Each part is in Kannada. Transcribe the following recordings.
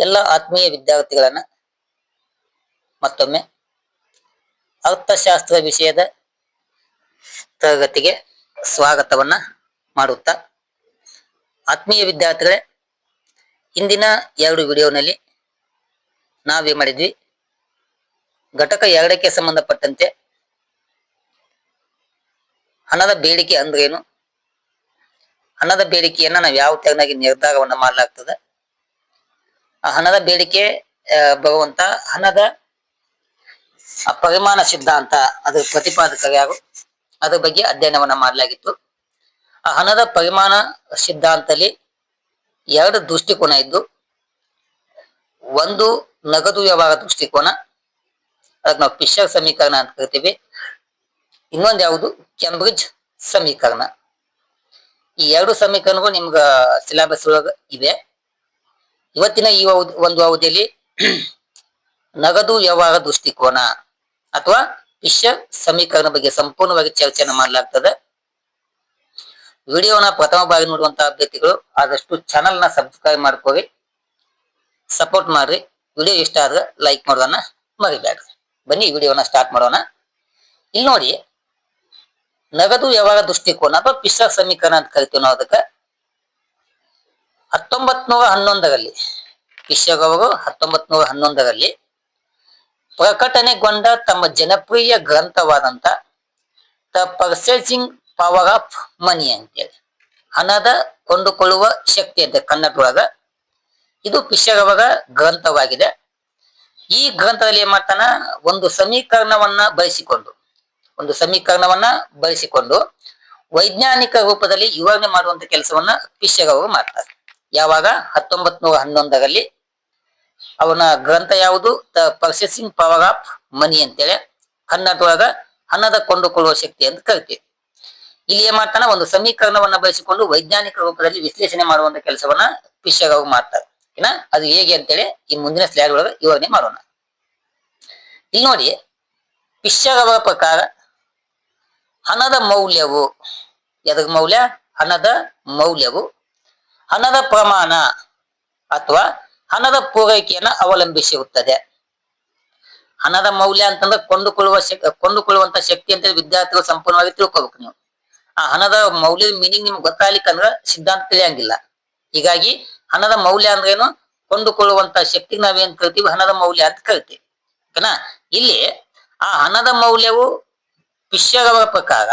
ಎಲ್ಲ ಆತ್ಮೀಯ ವಿದ್ಯಾರ್ಥಿಗಳನ್ನ ಮತ್ತೊಮ್ಮೆ ಅರ್ಥಶಾಸ್ತ್ರ ವಿಷಯದ ತರಗತಿಗೆ ಸ್ವಾಗತವನ್ನ ಮಾಡುತ್ತಾ ಆತ್ಮೀಯ ವಿದ್ಯಾರ್ಥಿಗಳೇ, ಇಂದಿನ ಎರಡು ವಿಡಿಯೋನಲ್ಲಿ ನಾವೇ ಮಾಡಿದ್ವಿ ಘಟಕ ಎರಡಕ್ಕೆ ಸಂಬಂಧಪಟ್ಟಂತೆ ಹಣದ ಬೇಡಿಕೆ ಅಂದ್ರೇನು? ಹಣದ ಬೇಡಿಕೆಯನ್ನ ನಾವು ಯಾವ ತೆರನಾಗಿ ನಿರ್ಧಾರವನ್ನ ಮಾಡಲಾಗ್ತದೆ? ಹಣದ ಬೇಡಿಕೆ ಭಗವಂತ ಹಣದ ಪರಿಮಾಣ ಸಿದ್ಧಾಂತ, ಅದು ಪ್ರತಿಪಾದಕ ಯಾರು ಅದ್ರ ಬಗ್ಗೆ ಅಧ್ಯಯನವನ್ನ ಮಾಡಲಾಗಿತ್ತು. ಆ ಹಣದ ಪರಿಮಾಣ ಸಿದ್ಧಾಂತದಲ್ಲಿ ಎರಡು ದೃಷ್ಟಿಕೋನ ಇದ್ದು, ಒಂದು ನಗದು ವ್ಯವಹಾರ ದೃಷ್ಟಿಕೋನ, ಅದಕ್ಕೆ ನಾವು ಫಿಶರ್ ಸಮೀಕರಣ ಅಂತ ಕರಿತೀವಿ. ಇನ್ನೊಂದು ಯಾವುದು? ಕೆಂಬ್ರಿಜ್ ಸಮೀಕರಣ. ಈ ಎರಡು ಸಮೀಕರಣಗಳು ನಿಮ್ಗ ಸಿಲೆಬಸ್ ಒಳಗ ಇವೆ. ಇವತ್ತಿನ ಈ ಒಂದು ಅವಧಿಯಲ್ಲಿ ನಗದು ವ್ಯವಹಾರ ದೃಷ್ಟಿಕೋನ ಅಥವಾ ವಿಶ್ವ ಸಮೀಕರಣ ಬಗ್ಗೆ ಸಂಪೂರ್ಣವಾಗಿ ಚರ್ಚೆಯನ್ನು ಮಾಡಲಾಗ್ತದೆ. ವಿಡಿಯೋನ ಪ್ರಥಮ ಬಾರಿ ನೋಡುವಂತಹ ಅಭ್ಯರ್ಥಿಗಳು ಆದಷ್ಟು ಚಾನಲ್ನ ಸಬ್ಸ್ಕ್ರೈಬ್ ಮಾಡ್ಕೋರಿ ಸಪೋರ್ಟ್ ಮಾಡ್ರಿ. ವಿಡಿಯೋ ಇಷ್ಟ ಆದ್ರೆ ಲೈಕ್ ಮಾಡೋದನ್ನ ಮರಿಬೇಡ್ರಿ. ಬನ್ನಿ ವಿಡಿಯೋನ ಸ್ಟಾರ್ಟ್ ಮಾಡೋಣ. ಇಲ್ಲಿ ನೋಡಿ, ನಗದು ವ್ಯವಹಾರ ದೃಷ್ಟಿಕೋನ ಅಥವಾ ಪಿಸರ್ ಸಮೀಕರಣ ಅಂತ ಕರಿತೀವಿ ನಾವು ಅದಕ್ಕೆ. ಹತ್ತೊಂಬತ್ ನೂರ ಹನ್ನೊಂದರಲ್ಲಿ ಅವರು ಹತ್ತೊಂಬತ್ ನೂರ ಹನ್ನೊಂದರಲ್ಲಿ ಪ್ರಕಟಣೆಗೊಂಡ ತಮ್ಮ ಜನಪ್ರಿಯ ಗ್ರಂಥವಾದಂತ the purchasing power of money ಅಂತೇಳಿ. ಹಣದ ಕೊಂಡುಕೊಳ್ಳುವ ಶಕ್ತಿ ಅಂತ ಕನ್ನಡದೊಳಗ ಇದು ಪಿಶರ್ ಅವರ ಗ್ರಂಥವಾಗಿದೆ. ಈ ಗ್ರಂಥದಲ್ಲಿ ಏನ್ ಮಾಡ್ತಾನ? ಒಂದು ಸಮೀಕರಣವನ್ನ ಬಳಸಿಕೊಂಡು ಒಂದು ಸಮೀಕರಣವನ್ನ ಬಳಸಿಕೊಂಡು ವೈಜ್ಞಾನಿಕ ರೂಪದಲ್ಲಿ ವಿವರಣೆ ಮಾಡುವಂತ ಕೆಲಸವನ್ನ ಫಿಶರ್ ಅವರು ಮಾಡ್ತಾರೆ. ಯಾವಾಗ? ಹತ್ತೊಂಬತ್ ನೂರ ಹನ್ನೊಂದರಲ್ಲಿ ಅವನ ಗ್ರಂಥ ಯಾವುದು? The purchasing power of money ಅಂತೇಳಿ. ಕನ್ನಡದೊಳಗ ಹಣದ ಕೊಂಡುಕೊಳ್ಳುವ ಶಕ್ತಿ ಅಂತ ಕರಿತೀವಿ. ಇಲ್ಲಿ ಏನ್ ಮಾಡ್ತಾನ ಒಂದು ಸಮೀಕರಣವನ್ನ ಬಳಸಿಕೊಂಡು ವೈಜ್ಞಾನಿಕ ರೂಪದಲ್ಲಿ ವಿಶ್ಲೇಷಣೆ ಮಾಡುವಂತ ಕೆಲಸವನ್ನ ಫಿಶರ್ ಮಾಡ್ತಾರೆ. ಏನ? ಅದು ಹೇಗೆ ಅಂತೇಳಿ ಈ ಮುಂದಿನ ಸ್ಲೈಡ್ ಒಳಗೆ ವಿವರಣೆ ಮಾಡೋಣ. ಇಲ್ಲಿ ನೋಡಿ ಫಿಶರ್ ಪ್ರಕಾರ ಹಣದ ಮೌಲ್ಯವು ಎದ್ರ ಮೌಲ್ಯ? ಹಣದ ಮೌಲ್ಯವು ಹಣದ ಪ್ರಮಾಣ ಅಥವಾ ಹಣದ ಪೂರೈಕೆಯನ್ನ ಅವಲಂಬಿಸಿರುತ್ತದೆ. ಹಣದ ಮೌಲ್ಯ ಅಂತಂದ್ರೆ ಕೊಂಡುಕೊಳ್ಳುವ ಶಕ್, ಕೊಂಡುಕೊಳ್ಳುವಂತ ಶಕ್ತಿ ಅಂತ ವಿದ್ಯಾರ್ಥಿಗಳು ಸಂಪೂರ್ಣವಾಗಿ ತಿಳ್ಕೊಬೇಕು ನೀವು. ಆ ಹಣದ ಮೌಲ್ಯದ ಮೀನಿಂಗ್ ನಿಮ್ಗೆ ಗೊತ್ತಾಗ್ಲಿಕ್ಕೆ ಅಂದ್ರೆ ಸಿದ್ಧಾಂತ ತಿಳಿಯಂಗಿಲ್ಲ. ಹೀಗಾಗಿ ಹಣದ ಮೌಲ್ಯ ಅಂದ್ರೇನು ಕೊಂಡುಕೊಳ್ಳುವಂತ ಶಕ್ತಿ ನಾವೇನ್ ಕರಿತೀವಿ? ಹಣದ ಮೌಲ್ಯ ಅಂತ ಕರಿತೀವಿ. ಓಕೆನಾ? ಇಲ್ಲಿ ಆ ಹಣದ ಮೌಲ್ಯವು ಫಿಶರ್ ಅವರ ಪ್ರಕಾರ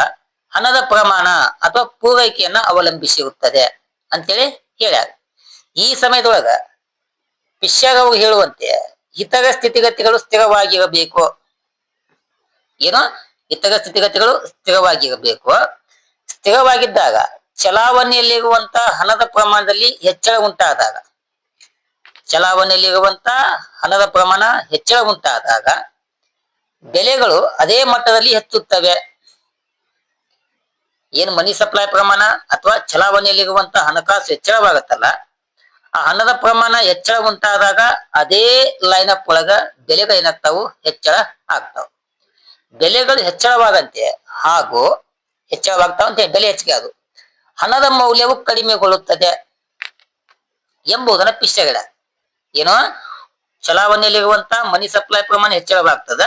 ಹಣದ ಪ್ರಮಾಣ ಅಥವಾ ಪೂರೈಕೆಯನ್ನ ಅವಲಂಬಿಸಿರುತ್ತದೆ. ಅಂತೇಳಿ ಹೇಳ್ಯಾರ ಈ ಸಮಯದೊಳಗ ಪಿಶ್ಯಾಗವ ಹೇಳುವಂತೆ ಹಿತಗ ಸ್ಥಿತಿಗತಿಗಳು ಸ್ಥಿರವಾಗಿರಬೇಕು. ಏನೋ? ಹಿತಗ ಸ್ಥಿತಿಗತಿಗಳು ಸ್ಥಿರವಾಗಿರಬೇಕು. ಸ್ಥಿರವಾಗಿದ್ದಾಗ ಚಲಾವಣೆಯಲ್ಲಿರುವಂತ ಹಣದ ಪ್ರಮಾಣದಲ್ಲಿ ಹೆಚ್ಚಳ ಉಂಟಾದಾಗ, ಚಲಾವಣೆಯಲ್ಲಿರುವಂತ ಹಣದ ಪ್ರಮಾಣ ಹೆಚ್ಚಳ ಉಂಟಾದಾಗ ಬೆಲೆಗಳು ಅದೇ ಮಟ್ಟದಲ್ಲಿ ಹೆಚ್ಚುತ್ತವೆ. ಏನು ಮನಿ ಸಪ್ಲೈ ಪ್ರಮಾಣ ಅಥವಾ ಚಲಾವಣೆಯಲ್ಲಿರುವಂತ ಹಣಕಾಸು ಹೆಚ್ಚಳವಾಗುತ್ತಲ್ಲ, ಆ ಹಣದ ಪ್ರಮಾಣ ಹೆಚ್ಚಳ ಉಂಟಾದಾಗ ಅದೇ ಲೈನ್ ಅಪ್ ಒಳಗ ಬೆಲೆಗಳು ಏನಾಗ್ತಾವು? ಹೆಚ್ಚಳ ಆಗ್ತಾವ. ಬೆಲೆಗಳು ಹೆಚ್ಚಳವಾದಂತೆ ಹಾಗೂ ಹೆಚ್ಚಳವಾಗ್ತಾವಂತೆ ಬೆಲೆ ಹೆಚ್ಚಿಗೆ ಅದು. ಹಣದ ಮೌಲ್ಯವು ಕಡಿಮೆಗೊಳ್ಳುತ್ತದೆ ಎಂಬುದನ್ನ ಪಿಷ್ಟಗಳ ಏನೋ ಚಲಾವಣೆಯಲ್ಲಿರುವಂತ ಮನಿ ಸಪ್ಲೈ ಪ್ರಮಾಣ ಹೆಚ್ಚಳವಾಗ್ತದ.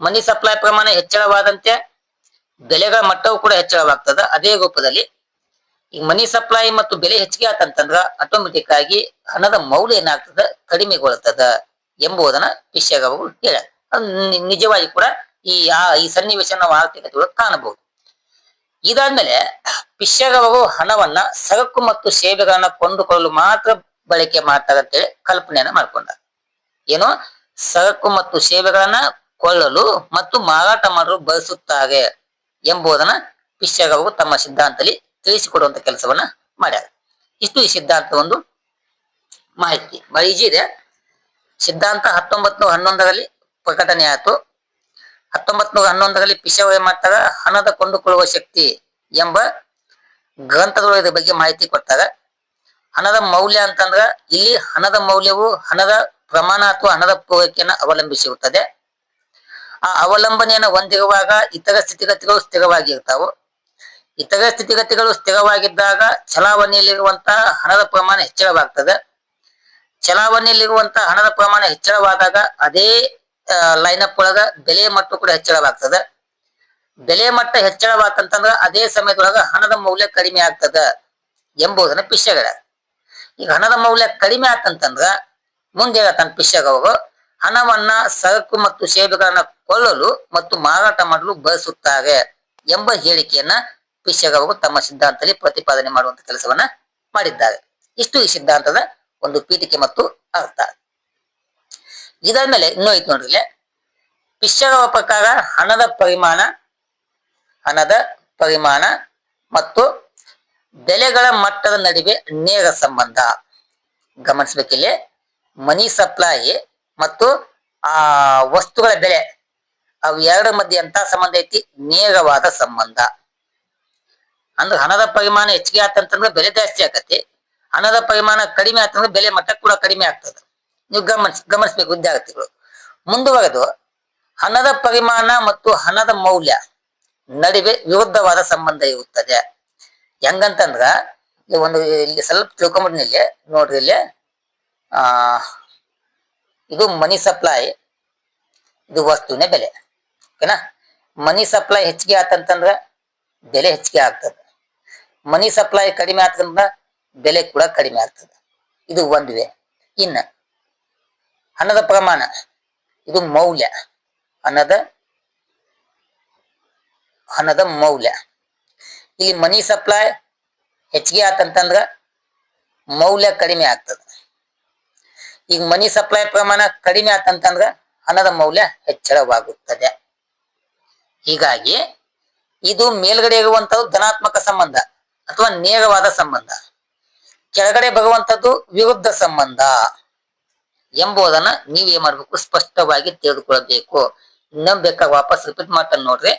ಮನಿ ಸಪ್ಲೈ ಪ್ರಮಾಣ ಹೆಚ್ಚಳವಾದಂತೆ ಬೆಲೆಗಳ ಮಟ್ಟವು ಕೂಡ ಹೆಚ್ಚಳವಾಗ್ತದ. ಅದೇ ರೂಪದಲ್ಲಿ ಈ ಮನಿ ಸಪ್ಲೈ ಮತ್ತು ಬೆಲೆ ಹೆಚ್ಚಿಗೆ ಆತಂತಂದ್ರ ಆಟೋಮೆಟಿಕ್ ಆಗಿ ಹಣದ ಮೌಲ್ಯ ಏನಾಗ್ತದ? ಕಡಿಮೆಗೊಳ್ತದ ಎಂಬುದನ್ನ ವಿಷಯಗಳು ಹೇಳ. ನಿಜವಾಗಿ ಕೂಡ ಈ, ಆ, ಈ ಸನ್ನಿವೇಶ ನಾವು ಆರ್ಥಿಕತೆ ಕಾಣಬಹುದು. ಇದಾದ್ಮೇಲೆ ಪಿಶ್ಯಗವರು ಹಣವನ್ನ ಸರಕು ಮತ್ತು ಸೇವೆಗಳನ್ನ ಕೊಂಡುಕೊಳ್ಳಲು ಮಾತ್ರ ಬಳಕೆ ಮಾಡ್ತಾರೆ ಅಂತೇಳಿ ಕಲ್ಪನೆಯನ್ನ ಮಾಡ್ಕೊಂಡ. ಏನು? ಸರಕು ಮತ್ತು ಸೇವೆಗಳನ್ನ ಕೊಳ್ಳಲು ಮತ್ತು ಮಾರಾಟ ಮಾಡಲು ಬಳಸುತ್ತಾರೆ. ಎಂಬುದನ್ನ ಪಿಶ್ಯಗವು ತಮ್ಮ ಸಿದ್ಧಾಂತದಲ್ಲಿ ತಿಳಿಸಿಕೊಡುವಂತ ಕೆಲಸವನ್ನ ಮಾಡ್ಯಾರ. ಇಷ್ಟು ಈ ಸಿದ್ಧಾಂತ ಒಂದು ಮಾಹಿತಿ. ಬಹಳ ಇದೆ. ಸಿದ್ಧಾಂತ ಹತ್ತೊಂಬತ್ ನೂರ ಹನ್ನೊಂದರಲ್ಲಿ ಪ್ರಕಟಣೆ ಆಯಿತು. ಹತ್ತೊಂಬತ್ ನೂರ ಹನ್ನೊಂದರಲ್ಲಿ ಪಿಶವ ಮಾಡ್ತಾರ? ಹಣದ ಕೊಂಡುಕೊಳ್ಳುವ ಶಕ್ತಿ ಎಂಬ ಗ್ರಂಥಗಳು ಇದ್ರ ಬಗ್ಗೆ ಮಾಹಿತಿ ಕೊಡ್ತಾರ ಹಣದ ಮೌಲ್ಯ ಅಂತಂದ್ರ ಇಲ್ಲಿ ಹಣದ ಮೌಲ್ಯವು ಹಣದ ಪ್ರಮಾಣ ಅಥವಾ ಹಣದ ಪೂರೈಕೆಯನ್ನು ಅವಲಂಬಿಸಿರುತ್ತದೆ. ಆ ಅವಲಂಬನೆಯನ್ನು ಹೊಂದಿರುವಾಗ ಇತರ ಸ್ಥಿತಿಗತಿಗಳು ಸ್ಥಿರವಾಗಿರ್ತಾವು. ಇತರ ಸ್ಥಿತಿಗತಿಗಳು ಸ್ಥಿರವಾಗಿದ್ದಾಗ ಚಲಾವಣೆಯಲ್ಲಿರುವಂತಹ ಹಣದ ಪ್ರಮಾಣ ಹೆಚ್ಚಳವಾಗ್ತದೆ. ಚಲಾವಣೆಯಲ್ಲಿರುವಂತಹ ಹಣದ ಪ್ರಮಾಣ ಹೆಚ್ಚಳವಾದಾಗ ಅದೇ ಲೈನ್ ಅಪ್ ಒಳಗ ಬೆಲೆ ಮಟ್ಟ ಕೂಡ ಹೆಚ್ಚಳವಾಗ್ತದೆ. ಬೆಲೆ ಮಟ್ಟ ಹೆಚ್ಚಳವಾತಂತಂದ್ರ ಅದೇ ಸಮಯದೊಳಗ ಹಣದ ಮೌಲ್ಯ ಕಡಿಮೆ ಆಗ್ತದ ಎಂಬುದನ್ನ ಪಿಶ್ಯಗಳ ಈಗ ಹಣದ ಮೌಲ್ಯ ಕಡಿಮೆ ಆತಂತಂದ್ರ ಮುಂದೆ ತನ್ನ ಪಿಶ್ಯಗ ಅವರು ಹಣವನ್ನ ಸರಕು ಮತ್ತು ಸೇವೆಗಳನ್ನ ಕೊಳ್ಳಲು ಮತ್ತು ಮಾರಾಟ ಮಾಡಲು ಬಳಸುತ್ತಾರೆ ಎಂಬ ಹೇಳಿಕೆಯನ್ನ ಪಿಶಗವರು ತಮ್ಮ ಸಿದ್ಧಾಂತದಲ್ಲಿ ಪ್ರತಿಪಾದನೆ ಮಾಡುವಂತ ಕೆಲಸವನ್ನ ಮಾಡಿದ್ದಾರೆ. ಇಷ್ಟು ಈ ಸಿದ್ಧಾಂತದ ಒಂದು ಪೀಠಿಕೆ ಮತ್ತು ಅರ್ಥ. ಇದಾದ್ಮೇಲೆ ಇನ್ನೂ ಐತ್ ನೋಡ್ರಿ. ಪಿಶ್ಯಗಳ ಪ್ರಕಾರ ಹಣದ ಪರಿಮಾಣ ಹಣದ ಪರಿಮಾಣ ಮತ್ತು ಬೆಲೆಗಳ ಮಟ್ಟದ ನಡುವೆ ನೇರ ಸಂಬಂಧ. ಗಮನಿಸ್ಬೇಕಿಲ್ಲಿ. ಮನಿ ಸಪ್ಲೈ ಮತ್ತು ಆ ವಸ್ತುಗಳ ಬೆಲೆ ಅವು ಎರಡರ ಮಧ್ಯೆ ಎಂತ ಸಂಬಂಧ ಐತಿ? ನೇರವಾದ ಸಂಬಂಧ. ಅಂದ್ರೆ ಹಣದ ಪರಿಮಾಣ ಹೆಚ್ಚಿಗೆ ಆತಂತಂದ್ರೆ ಬೆಲೆ ಜಾಸ್ತಿ ಆಗತ್ತೆ ಹಣದ ಪರಿಮಾಣ ಕಡಿಮೆ ಆತಂದ್ರೆ ಬೆಲೆ ಮಟ್ಟ ಕೂಡ ಕಡಿಮೆ ಆಗ್ತದೆ. ನೀವು ಗಮನಿಸ್, ಗಮನಿಸ್ಬೇಕು ವಿದ್ಯಾರ್ಥಿಗಳು. ಮುಂದುವರೆದು ಹಣದ ಪರಿಮಾಣ ಮತ್ತು ಹಣದ ಮೌಲ್ಯ ನಡುವೆ ವಿರುದ್ಧವಾದ ಸಂಬಂಧ ಇರುತ್ತದೆ. ಹೆಂಗಂತಂದ್ರ, ಒಂದು ಇಲ್ಲಿ ಸ್ವಲ್ಪ ತಿಳ್ಕೊಂಬಿಡ್ನಿ ನೋಡ್ರಿ ಇಲ್ಲಿ. ಆ ಇದು ಮನಿ ಸಪ್ಲೈ ಇದು ವಸ್ತುವಿನ ಬೆಲೆ. ಓಕೆನಾ? ಮನಿ ಸಪ್ಲೈ ಹೆಚ್ಚಿಗೆ ಆತಂತಂದ್ರ ಬೆಲೆ ಹೆಚ್ಚಿಗೆ ಆಗ್ತದ. ಮನಿ ಸಪ್ಲೈ ಕಡಿಮೆ ಆತಂದ್ರ ಬೆಲೆ ಕೂಡ ಕಡಿಮೆ ಆಗ್ತದೆ. ಇದು ಒಂದು ಇನ್ನ, ಹಣದ ಪ್ರಮಾಣ, ಇದು ಮೌಲ್ಯ. ಹಣದ ಹಣದ ಮೌಲ್ಯ. ಇಲ್ಲಿ ಮನಿ ಸಪ್ಲೈ ಹೆಚ್ಚಿಗೆ ಆತಂತಂದ್ರ ಮೌಲ್ಯ ಕಡಿಮೆ ಆಗ್ತದೆ. ಈಗ ಮನಿ ಸಪ್ಲೈ ಪ್ರಮಾಣ ಕಡಿಮೆ ಆತಂತಂದ್ರ ಹಣದ ಮೌಲ್ಯ ಹೆಚ್ಚಳವಾಗುತ್ತದೆ. ಹೀಗಾಗಿ ಇದು ಮೇಲ್ಗಡೆ ಇರುವಂತದ್ದು ಧನಾತ್ಮಕ ಸಂಬಂಧ ಅಥವಾ ನೇರವಾದ ಸಂಬಂಧ. ಕೆಳಗಡೆ ಬರುವಂತದ್ದು ವಿರುದ್ಧ ಸಂಬಂಧ ಎಂಬುದನ್ನ ನೀವ್ ಮಾಡ್ಬೇಕು, ಸ್ಪಷ್ಟವಾಗಿ ತಿಳಿದುಕೊಳ್ಳಬೇಕು. ಇನ್ನೊಂದು ಬೇಕಾದ್ರೆ ವಾಪಸ್ ರಿಪೀಟ್ ಮಾಡ್ತಾನೆ ನೋಡ್ರಿ.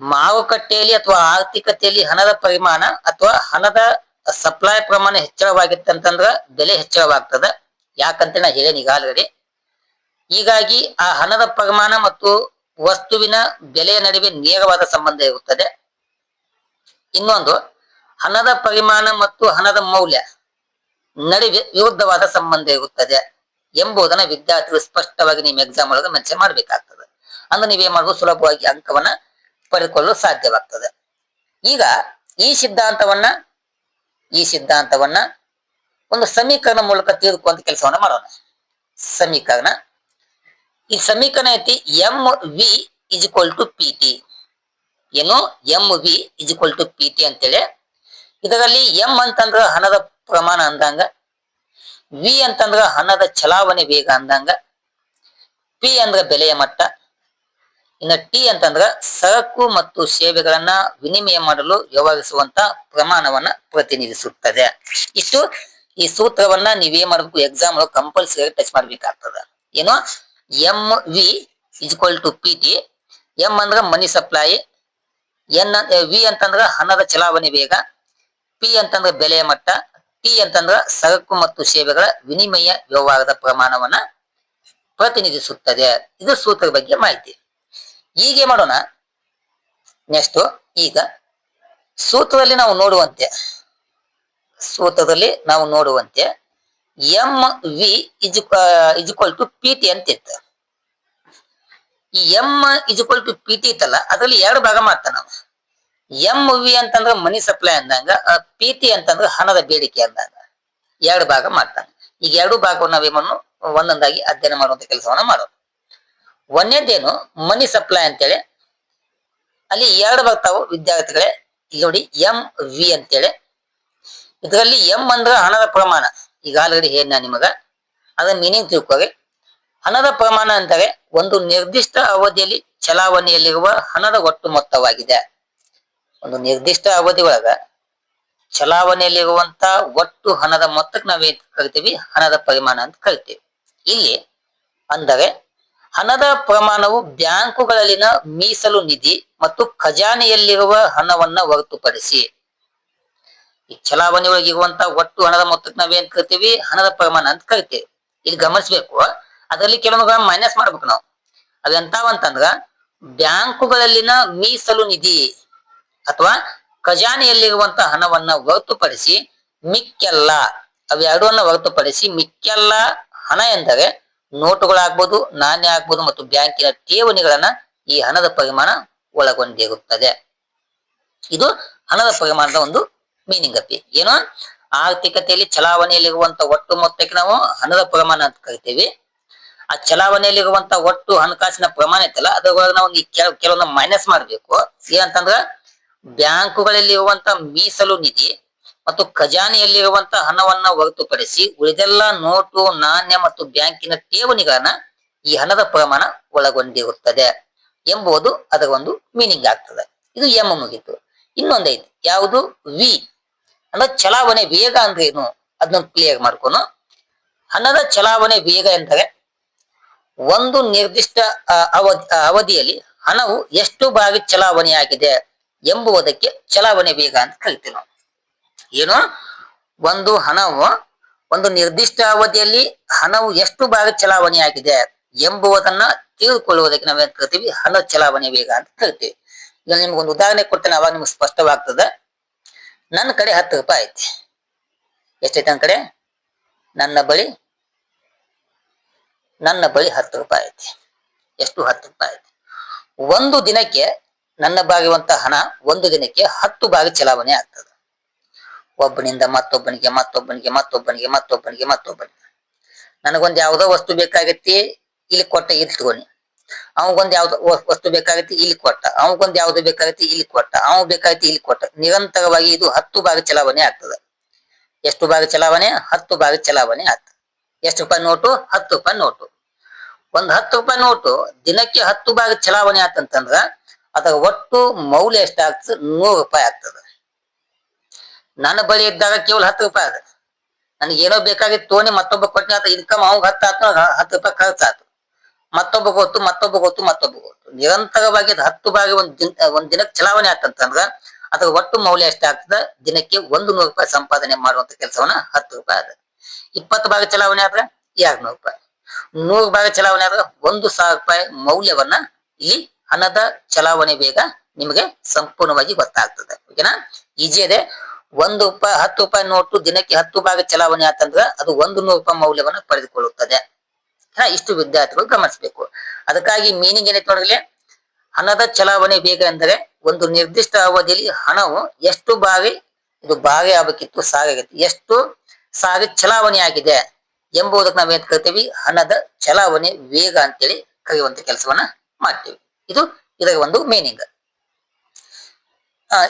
ಮಾರುಕಟ್ಟೆಯಲ್ಲಿ ಅಥವಾ ಆರ್ಥಿಕತೆಯಲ್ಲಿ ಹಣದ ಪರಿಮಾಣ ಅಥವಾ ಹಣದ ಸಪ್ಲೈ ಪ್ರಮಾಣ ಹೆಚ್ಚಳವಾಗಿತ್ತಂತಂದ್ರ ಬೆಲೆ ಹೆಚ್ಚಳವಾಗ್ತದ. ಯಾಕಂತ ನಾ ಹೇಳೇನಿ ಈಗ ಆಲ್ರೆಡಿ. ಹೀಗಾಗಿ ಆ ಹಣದ ಪ್ರಮಾಣ ಮತ್ತು ವಸ್ತುವಿನ ಬೆಲೆಯ ನಡುವೆ ನೇರವಾದ ಸಂಬಂಧ ಇರುತ್ತದೆ. ಇನ್ನೊಂದು, ಹಣದ ಪರಿಮಾಣ ಮತ್ತು ಹಣದ ಮೌಲ್ಯ ನಡುವೆ ವಿರುದ್ಧವಾದ ಸಂಬಂಧ ಇರುತ್ತದೆ ಎಂಬುದನ್ನ ವಿದ್ಯಾರ್ಥಿಗಳು ಸ್ಪಷ್ಟವಾಗಿ ನಿಮ್ಮ ಎಕ್ಸಾಮ್ ಒಳಗೆ ಮೆನ್ಷನ್ ಮಾಡ್ಬೇಕಾಗ್ತದೆ. ಅಂದ್ರೆ ನೀವೇ ಮಾಡ್ಬೋದು, ಸುಲಭವಾಗಿ ಅಂಕವನ್ನ ಪಡೆದುಕೊಳ್ಳಲು ಸಾಧ್ಯವಾಗ್ತದೆ. ಈಗ ಈ ಸಿದ್ಧಾಂತವನ್ನ ಈ ಸಿದ್ಧಾಂತವನ್ನ ಒಂದು ಸಮೀಕರಣ ಮೂಲಕ ತಿಳಿದುಕೊಂತ ಕೆಲಸವನ್ನ ಮಾಡೋಣ. ಸಮೀಕರಣ. ಈ ಸಮೀಕರಣ ಐತಿ M V is equal to P T ಏನು? M V is equal to P T ಅಂತೇಳಿ. ಇದರಲ್ಲಿ ಎಂ ಅಂತಂದ್ರ ಹಣದ ಪ್ರಮಾಣ ಅಂದಂಗ ವಿ ಅಂತಂದ್ರ ಹಣದ ಚಲಾವಣೆ ವೇಗ ಅಂದಂಗ ಪಿ ಅಂದ್ರ ಬೆಲೆಯ ಮಟ್ಟ ಇನ್ನು ಟಿ ಅಂತಂದ್ರ ಸರಕು ಮತ್ತು ಸೇವೆಗಳನ್ನ ವಿನಿಮಯ ಮಾಡಲು ವ್ಯವಹರಿಸುವಂತ ಪ್ರಮಾಣವನ್ನ ಪ್ರತಿನಿಧಿಸುತ್ತದೆ. ಇಷ್ಟು ಈ ಸೂತ್ರವನ್ನ ನೀವೇ ಮಾಡಬೇಕು ಎಕ್ಸಾಮ್ ಕಂಪಲ್ಸರಿ ಟಚ್ ಮಾಡ್ಬೇಕಾಗ್ತದ. ಏನು? M V equal to P T M ಅಂದ್ರ ಮನಿ ಸಪ್ಲೈ ಎನ್ ವಿ ಅಂತಂದ್ರ ಹಣದ ಚಲಾವಣೆ ವೇಗ. ಪಿ ಅಂತಂದ್ರ ಬೆಲೆಯ ಮಟ್ಟ. ಟಿ ಅಂತಂದ್ರ ಸರಕು ಮತ್ತು ಸೇವೆಗಳ ವಿನಿಮಯ ವ್ಯವಹಾರದ ಪ್ರಮಾಣವನ್ನ ಪ್ರತಿನಿಧಿಸುತ್ತದೆ. ಇದು ಸೂತ್ರದ ಬಗ್ಗೆ ಮಾಹಿತಿ. ಹೀಗೆ ಮಾಡೋಣ. ನೆಕ್ಸ್ಟ್ ಈಗ ಸೂತ್ರದಲ್ಲಿ ನಾವು ನೋಡುವಂತೆ. ಸೂತ್ರದಲ್ಲಿ ನಾವು ನೋಡುವಂತೆ M V equal to P T ಅಂತ ಇತ್ತು. ಈ M equal to P T ಇತ್ತಲ್ಲ, ಅದರಲ್ಲಿ ಎರಡು ಭಾಗ ಮಾಡ್ತಾ ನಾವು. ಎಂ ವಿ ಅಂತಂದ್ರೆ ಮನಿ ಸಪ್ಲೈ ಅಂದಂಗ ಪಿ ಟಿ ಅಂತಂದ್ರೆ ಹಣದ ಬೇಡಿಕೆ ಅಂದಂಗ. ಎರಡು ಭಾಗ ಮಾಡ್ತಾನೆ ಈಗ ಎರಡು ಭಾಗವನ್ನು ನಾವೇಮನ್ನು ಒಂದೊಂದಾಗಿ ಅಧ್ಯಯನ ಮಾಡುವಂತ ಕೆಲಸವನ್ನ ಮಾಡೋದು. ಒಂದನೇದೇನು ಮನಿ ಸಪ್ಲೈ ಅಂತೇಳಿ, ಅಲ್ಲಿ ಎರಡು ಬರ್ತಾವು ವಿದ್ಯಾರ್ಥಿಗಳೇ. ಈಗ ನೋಡಿ ಎಂ ವಿ ಅಂತೇಳಿ. ಇದರಲ್ಲಿ ಎಂ ಅಂದ್ರೆ ಹಣದ ಪ್ರಮಾಣ. ಈಗ ಆಲ್ರೆಡಿ ಹೇಳ ನಿಮಗ. ಅದರ ಮೀನಿಂಗ್ ತಿಳ್ಕೊರಿ ಹಣದ ಪ್ರಮಾಣ ಅಂದರೆ ಒಂದು ನಿರ್ದಿಷ್ಟ ಅವಧಿಯಲ್ಲಿ ಚಲಾವಣೆಯಲ್ಲಿರುವ ಹಣದ ಒಟ್ಟು ಮೊತ್ತವಾಗಿದೆ. ಒಂದು ನಿರ್ದಿಷ್ಟ ಅವಧಿ ಒಳಗ ಚಲಾವಣೆಯಲ್ಲಿರುವಂತ ಒಟ್ಟು ಹಣದ ಮೊತ್ತಕ್ಕೆ ನಾವೇನ್ ಕರಿತೀವಿ? ಹಣದ ಪರಿಮಾಣ ಅಂತ ಕರಿತೀವಿ. ಇಲ್ಲಿ ಅಂದರೆ ಹಣದ ಪ್ರಮಾಣವು ಬ್ಯಾಂಕುಗಳಲ್ಲಿನ ಮೀಸಲು ನಿಧಿ ಮತ್ತು ಖಜಾನೆಯಲ್ಲಿರುವ ಹಣವನ್ನ ಹೊರತುಪಡಿಸಿ. ಈ ಚಲಾವಣೆ ಒಳಗಿರುವಂತ ಒಟ್ಟು ಹಣದ ಮೊತ್ತಕ್ಕೆ ನಾವೇನ್ ಕರಿತೀವಿ? ಹಣದ ಪ್ರಮಾಣ ಅಂತ ಕರಿತೀವಿ. ಇಲ್ಲಿ ಗಮನಿಸಬೇಕು. ಅದರಲ್ಲಿ ಕೆಲವೊಂದು ಮೈನಸ್ ಮಾಡ್ಬೇಕು ನಾವು. ಅವೆಂತಾವಂತಂದ್ರ ಬ್ಯಾಂಕುಗಳಲ್ಲಿನ ಮೀಸಲು ನಿಧಿ ಅಥವಾ ಖಜಾನೆಯಲ್ಲಿರುವಂತ ಹಣವನ್ನ ಹೊರತುಪಡಿಸಿ ಮಿಕ್ಕೆಲ್ಲ. ಅವೆರಡನ್ನ ಹೊರತುಪಡಿಸಿ ಮಿಕ್ಕೆಲ್ಲ ಹಣ ಎಂದರೆ ನೋಟುಗಳಾಗ್ಬೋದು ನಾಣ್ಯ ಆಗ್ಬೋದು ಮತ್ತು ಬ್ಯಾಂಕಿನ ಠೇವಣಿಗಳನ್ನ ಈ ಹಣದ ಪರಿಮಾಣ ಒಳಗೊಂಡಿರುತ್ತದೆ. ಇದು ಹಣದ ಪರಿಮಾಣದ ಒಂದು ಮೀನಿಂಗ್ ಅಪ್ಪಿ ಏನು? ಆರ್ಥಿಕತೆಯಲ್ಲಿ ಚಲಾವಣೆಯಲ್ಲಿರುವಂತ ಒಟ್ಟು ಮೊತ್ತಕ್ಕೆ ನಾವು ಹಣದ ಪ್ರಮಾಣ ಅಂತ ಕರಿತೀವಿ. ಆ ಚಲಾವಣೆಯಲ್ಲಿರುವಂತ ಒಟ್ಟು ಹಣಕಾಸಿನ ಪ್ರಮಾಣ ಐತಲ್ಲ, ಅದರೊಳಗೆ ನಾವು ಕೆಲವೊಂದು ಮೈನಸ್ ಮಾಡ್ಬೇಕು. ಏನಂತಂದ್ರ, ಬ್ಯಾಂಕುಗಳಲ್ಲಿ ಇರುವಂತ ಮೀಸಲು ನಿಧಿ ಮತ್ತು ಖಜಾನೆಯಲ್ಲಿರುವಂತ ಹಣವನ್ನ ಹೊರತುಪಡಿಸಿ ಉಳಿದೆಲ್ಲ ನೋಟು, ನಾಣ್ಯ ಮತ್ತು ಬ್ಯಾಂಕಿನ ಠೇವಣಿಗಳನ್ನ ಈ ಹಣದ ಪ್ರಮಾಣ ಒಳಗೊಂಡಿರುತ್ತದೆ ಎಂಬುದು ಅದರ ಒಂದು ಮೀನಿಂಗ್ ಆಗ್ತದೆ. ಇದು ಎಂ ಮುಗಿತು. ಇನ್ನೊಂದೈತಿ, ಯಾವುದು? ವಿ ಅಂದ್ರೆ ಚಲಾವಣೆ ವೇಗ ಅಂದ್ರೆ ಏನು? ಅದನ್ನ ಕ್ಲಿಯರ್ ಮಾಡ್ಕೊಂಡು ಹಣದ ಚಲಾವಣೆ ವೇಗ ಎಂದರೆ ಒಂದು ನಿರ್ದಿಷ್ಟ ಅವಧಿ ಅವಧಿಯಲ್ಲಿ ಹಣವು ಎಷ್ಟು ಬಾರಿ ಚಲಾವಣೆಯಾಗಿದೆ ಎಂಬುದಕ್ಕೆ ಚಲಾವಣೆ ವೇಗ ಅಂತ ಕರಿತೀವಿ ನಾವು. ಏನು ಒಂದು ಹಣವು, ಒಂದು ನಿರ್ದಿಷ್ಟ ಅವಧಿಯಲ್ಲಿ ಹಣವು ಎಷ್ಟು ಬಾರಿ ಚಲಾವಣೆಯಾಗಿದೆ ಎಂಬುದನ್ನ ತಿಳಿದುಕೊಳ್ಳುವುದಕ್ಕೆ ನಾವೇನ್ ಕರಿತೀವಿ? ಹಣ ಚಲಾವಣೆ ವೇಗ ಅಂತ ಕರಿತೀವಿ. ಈಗ ನಿಮ್ಗೊಂದು ಉದಾಹರಣೆ ಕೊಡ್ತೇನೆ ಅವಾಗ ನಿಮ್ಗೆ ಸ್ಪಷ್ಟವಾಗ್ತದೆ. ನನ್ನ ಕಡೆ ಹತ್ತು ರೂಪಾಯಿ ಐತಿ. ಎಷ್ಟೈತೆ ನನ್ನ ಕಡೆ? ನನ್ನ ಬಳಿ ನನ್ನ ಬಳಿ ಹತ್ತು ರೂಪಾಯಿ ಐತಿ. ಎಷ್ಟು? ಹತ್ತು ರೂಪಾಯಿ ಐತಿ. ಒಂದು ದಿನಕ್ಕೆ ನನ್ನ ಬಾಗಿರುವಂತ ಹಣ ಒಂದು ದಿನಕ್ಕೆ ಹತ್ತು ಬಾರಿ ಚಲಾವಣೆ ಆಗ್ತದೆ. ಒಬ್ಬನಿಂದ ಮತ್ತೊಬ್ಬನಿಗೆ ಮತ್ತೊಬ್ಬನಿಗೆ ಮತ್ತೊಬ್ಬನಿಗೆ ಮತ್ತೊಬ್ಬನಿಗೆ ಮತ್ತೊಬ್ಬನಿಗೆ. ನನಗೊಂದು ಯಾವ್ದೋ ವಸ್ತು ಬೇಕಾಗತ್ತೆ, ಇಲ್ಲಿ ಕೊಟ್ಟ, ಇಲ್ಲಿ ತಗೊನಿ ಅವಗೊಂದ್ ಯಾವ್ದೋ ವಸ್ತು ಬೇಕಾಗತ್ತೆ, ಇಲ್ಲಿ ಕೊಟ್ಟ. ಅವಗೊಂದ್ ಯಾವ್ದು ಬೇಕಾಗತ್ತೆ, ಇಲ್ಲಿ ಕೊಟ್ಟ. ಅವ್ ಬೇಕಾಗತ್ತೆ, ಇಲ್ಲಿ ಕೊಟ್ಟ. ನಿರಂತರವಾಗಿ ಇದು ಹತ್ತು ಬಾರಿ ಚಲಾವಣೆ ಆಗ್ತದೆ. ಎಷ್ಟು ಬಾರಿ ಚಲಾವಣೆ? ಹತ್ತು ಬಾರಿ ಚಲಾವಣೆ ಆಗ್ತದೆ. ಎಷ್ಟು ರೂಪಾಯಿ ನೋಟು? ಹತ್ತು ರೂಪಾಯಿ ನೋಟು. ಒಂದ್ ಹತ್ತು ರೂಪಾಯಿ ನೋಟು ದಿನಕ್ಕೆ ಹತ್ತು ಬಾರಿ ಚಲಾವಣೆ ಆತಂತಂದ್ರ ಅದರ ಒಟ್ಟು ಮೌಲ್ಯ ಎಷ್ಟಾಗ್ತದೆ? ನೂರು ರೂಪಾಯಿ ಆಗ್ತದೆ. ನನ್ನ ಬಳಿ ಇದ್ದಾಗ ಕೇವಲ ಹತ್ತು ರೂಪಾಯಿ ಅದ ನನಗೆ ಏನೋ ಬೇಕಾಗಿತ್ತು ತೋನಿ ಮತ್ತೊಬ್ಬ ಕೊಟ್ಟಿನ ಆತ ಇನ್ಕಮ್ ಅವಾಗ ಹತ್ತು ಆತು ಹತ್ತು ರೂಪಾಯಿ ಖರ್ಚಾತು ಮತ್ತೊಬ್ಬ ಗೊತ್ತು ಮತ್ತೊಬ್ಬ ಗೊತ್ತು ಮತ್ತೊಬ್ಬ ಗೊತ್ತು. ನಿರಂತರವಾಗಿ ಅದು ಹತ್ತು ಬಾರಿ ಒಂದ್ ದಿನ, ಒಂದ್ ದಿನಕ್ಕೆ ಚಲಾವಣೆ ಆಗ್ತಂತಂದ್ರ ಅದರ ಒಟ್ಟು ಮೌಲ್ಯ ಎಷ್ಟಾಗ್ತದ ದಿನಕ್ಕೆ ಒಂದು ನೂರು ರೂಪಾಯಿ ಸಂಪಾದನೆ ಮಾಡುವಂತ ಕೆಲಸವನ್ನ ಹತ್ತು ರೂಪಾಯಿ ಅದ ಇಪ್ಪತ್ತು ಭಾಗ ಚಲಾವಣೆ ಆದ್ರೆ ಎರಡು ನೂರು ರೂಪಾಯಿ. ನೂರು ಭಾಗ ಚಲಾವಣೆ ಆದ್ರೆ ಒಂದು ಸಾವಿರ ರೂಪಾಯಿ ಮೌಲ್ಯವನ್ನ ಇಲ್ಲಿ ಹಣದ ಚಲಾವಣೆ ಬೇಗ ನಿಮಗೆ ಸಂಪೂರ್ಣವಾಗಿ ಗೊತ್ತಾಗ್ತದೆ. ಓಕೆನಾ? ಈಜಿ ಇದೆ ಒಂದು ರೂಪಾಯಿ ಹತ್ತು ರೂಪಾಯಿ ನೋಟು, ದಿನಕ್ಕೆ ಹತ್ತು ಭಾಗ ಚಲಾವಣೆ ಆತಂದ್ರೆ ಅದು ಒಂದು ನೂರು ರೂಪಾಯಿ ಮೌಲ್ಯವನ್ನು ಪಡೆದುಕೊಳ್ಳುತ್ತದೆ. ಇಷ್ಟು ವಿದ್ಯಾರ್ಥಿಗಳು ಗಮನಿಸಬೇಕು. ಅದಕ್ಕಾಗಿ ಮೀನಿಂಗ್ ಏನೈತೆ ನೋಡ್ರಿ ಹಣದ ಚಲಾವಣೆ ಬೇಗ ಎಂದರೆ ಒಂದು ನಿರ್ದಿಷ್ಟ ಅವಧಿಯಲ್ಲಿ ಹಣವು ಎಷ್ಟು ಬಾರಿ ಇದು ಬಾರಿ ಆಗಬೇಕಿತ್ತು ಸಾಗಿತ್ತು ಎಷ್ಟು ಸಾರಿ ಚಲಾವಣೆ ಆಗಿದೆ ಎಂಬುದಕ್ಕೆ ಏನ್ ಕರಿತೀವಿ? ಹಣದ ಚಲಾವಣೆ ವೇಗ ಅಂತೇಳಿ ಕರೆಯುವಂತ ಕೆಲಸವನ್ನ ಮಾಡ್ತೀವಿ. ಇದು ಇದರ ಒಂದು ಮೀನಿಂಗ್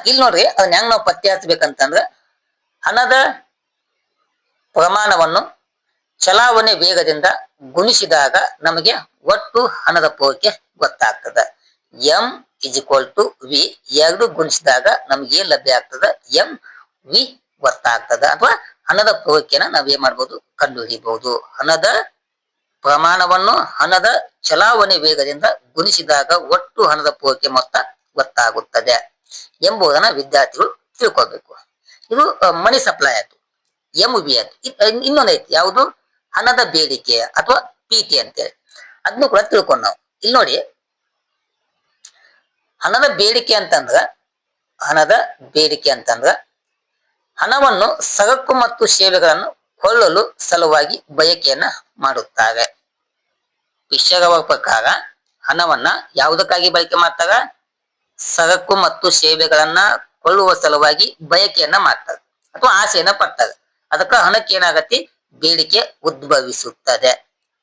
ಇಲ್ಲಿ ನೋಡ್ರಿ, ಅದನ್ನ ಹೆಂಗ್ ನಾವು ಪತ್ತೆ ಹಚ್ಚಬೇಕಂತಂದ್ರ ಹಣದ ಪ್ರಮಾಣವನ್ನು ಚಲಾವಣೆ ವೇಗದಿಂದ ಗುಣಿಸಿದಾಗ ನಮಗೆ ಒಟ್ಟು ಹಣದ ಪೋಕೆ ಗೊತ್ತಾಗ್ತದ. M is equal to V ಎರಡು ಗುಣಿಸಿದಾಗ ನಮ್ಗೆ ಏನ್ ಲಭ್ಯ ಆಗ್ತದ? ಎಂ ವಿ ಗೊತ್ತಾಗ್ತದ. ಅಥವಾ ಹಣದ ಪೂರೈಕೆನ ನಾವೇನ್ ಮಾಡ್ಬೋದು? ಕಂಡು ಹಿಡಿಬಹುದು ಹಣದ ಪ್ರಮಾಣವನ್ನು ಹಣದ ಚಲಾವಣೆ ವೇಗದಿಂದ ಗುಣಿಸಿದಾಗ ಒಟ್ಟು ಹಣದ ಪೋಕೆ ಮೊತ್ತ ಗೊತ್ತಾಗುತ್ತದೆ. ಎಂಬುದನ್ನ ವಿದ್ಯಾರ್ಥಿಗಳು ತಿಳ್ಕೊಬೇಕು. ಇದು ಮನಿ ಸಪ್ಲೈ ಆಯ್ತು ಎಂ ಬಿ ಆಯ್ತು ಇನ್ನೊಂದು ಇನ್ನೊಂದೈತಿ ಯಾವುದು? ಹಣದ ಬೇಡಿಕೆ ಅಥವಾ ಪಿ ಟಿ ಅಂತೇಳಿ. ಅದನ್ನು ಕೂಡ ತಿಳ್ಕೊಂಡು ನಾವು. ಇಲ್ಲಿ ನೋಡಿ, ಹಣದ ಬೇಡಿಕೆ ಅಂತಂದ್ರ, ಹಣದ ಬೇಡಿಕೆ ಅಂತಂದ್ರ, ಹಣವನ್ನು ಸರಕು ಮತ್ತು ಸೇವೆಗಳನ್ನು ಕೊಳ್ಳಲು ಸಲುವಾಗಿ ಬಯಕೆಯನ್ನ ಮಾಡುತ್ತಾರೆ ವಿಷಯಗಳ ಪ್ರಕಾರ, ಹಣವನ್ನ ಯಾವುದಕ್ಕಾಗಿ ಬಳಕೆ ಮಾಡ್ತಾರ ಸರಕು ಮತ್ತು ಸೇವೆಗಳನ್ನ ಕೊಳ್ಳುವ ಸಲುವಾಗಿ ಬಯಕೆಯನ್ನ ಮಾಡ್ತದೆ ಅಥವಾ ಆಸೆಯನ್ನ ಪಡ್ತದೆ. ಅದಕ್ಕ ಹಣಕ್ಕೆ ಏನಾಗತ್ತೆ? ಬೇಡಿಕೆ ಉದ್ಭವಿಸುತ್ತದೆ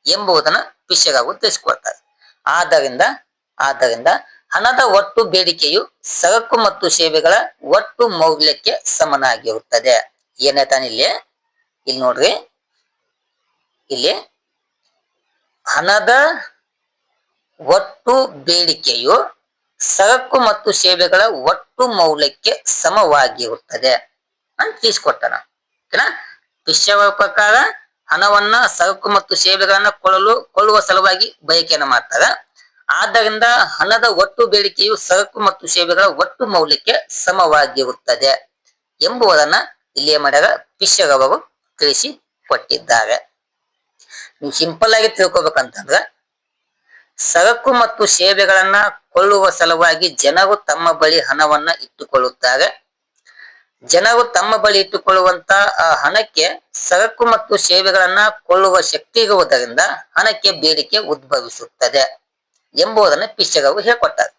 ಎಂಬುದನ್ನ ವಿಷಯಗಳು ತಿಳಿಸ್ಕೊಡ್ತಾರೆ ಆದ್ದರಿಂದ ಆದ್ದರಿಂದ ಹಣದ ಒಟ್ಟು ಬೇಡಿಕೆಯು ಸರಕು ಮತ್ತು ಸೇವೆಗಳ ಒಟ್ಟು ಮೌಲ್ಯಕ್ಕೆ ಸಮನಾಗಿರುತ್ತದೆ. ಏನಾಯ್ತಾನ ಇಲ್ಲಿ ಇಲ್ಲಿ ನೋಡ್ರಿ. ಇಲ್ಲಿ ಹಣದ ಒಟ್ಟು ಬೇಡಿಕೆಯು ಸರಕು ಮತ್ತು ಸೇವೆಗಳ ಒಟ್ಟು ಮೌಲ್ಯಕ್ಕೆ ಸಮವಾಗಿರುತ್ತದೆ ಅಂತ ತಿಳಿಸ್ಕೊಡ್ತಾನ ಓಕೆನಾ? ಪ್ರಕಾರ ಹಣವನ್ನ ಸರಕು ಮತ್ತು ಸೇವೆಗಳನ್ನ ಕೊಳ್ಳಲು ಕೊಳ್ಳುವ ಸಲುವಾಗಿ ಬಯಕೆಯನ್ನು ಮಾಡ್ತಾರ. ಆದ್ದರಿಂದ ಹಣದ ಒಟ್ಟು ಬೇಡಿಕೆಯು ಸರಕು ಮತ್ತು ಸೇವೆಗಳ ಒಟ್ಟು ಮೌಲ್ಯಕ್ಕೆ ಸಮವಾಗಿರುತ್ತದೆ ಎಂಬುದನ್ನ ಇಲ್ಲಿಯ ಮಾಡ್ಯಾರ ಪಿಶ್ಯರವರು ತಿಳಿಸಿ ಕೊಟ್ಟಿದ್ದಾರೆ ನೀವು ಸಿಂಪಲ್ ಆಗಿ ತಿಳ್ಕೊಬೇಕಂತಂದ್ರ ಸರಕು ಮತ್ತು ಸೇವೆಗಳನ್ನ ಕೊಳ್ಳುವ ಸಲುವಾಗಿ ಜನರು ತಮ್ಮ ಬಳಿ ಹಣವನ್ನ ಇಟ್ಟುಕೊಳ್ಳುತ್ತಾರೆ. ಜನರು ತಮ್ಮ ಬಳಿ ಇಟ್ಟುಕೊಳ್ಳುವಂತ ಆ ಹಣಕ್ಕೆ ಸರಕು ಮತ್ತು ಸೇವೆಗಳನ್ನ ಕೊಳ್ಳುವ ಶಕ್ತಿ ಇರುವುದರಿಂದ ಹಣಕ್ಕೆ ಬೇಡಿಕೆ ಉದ್ಭವಿಸುತ್ತದೆ ಎಂಬುದನ್ನು ಪಿಶಗವು ಹೇಳ್ಕೊಟ್ಟಾರೆ.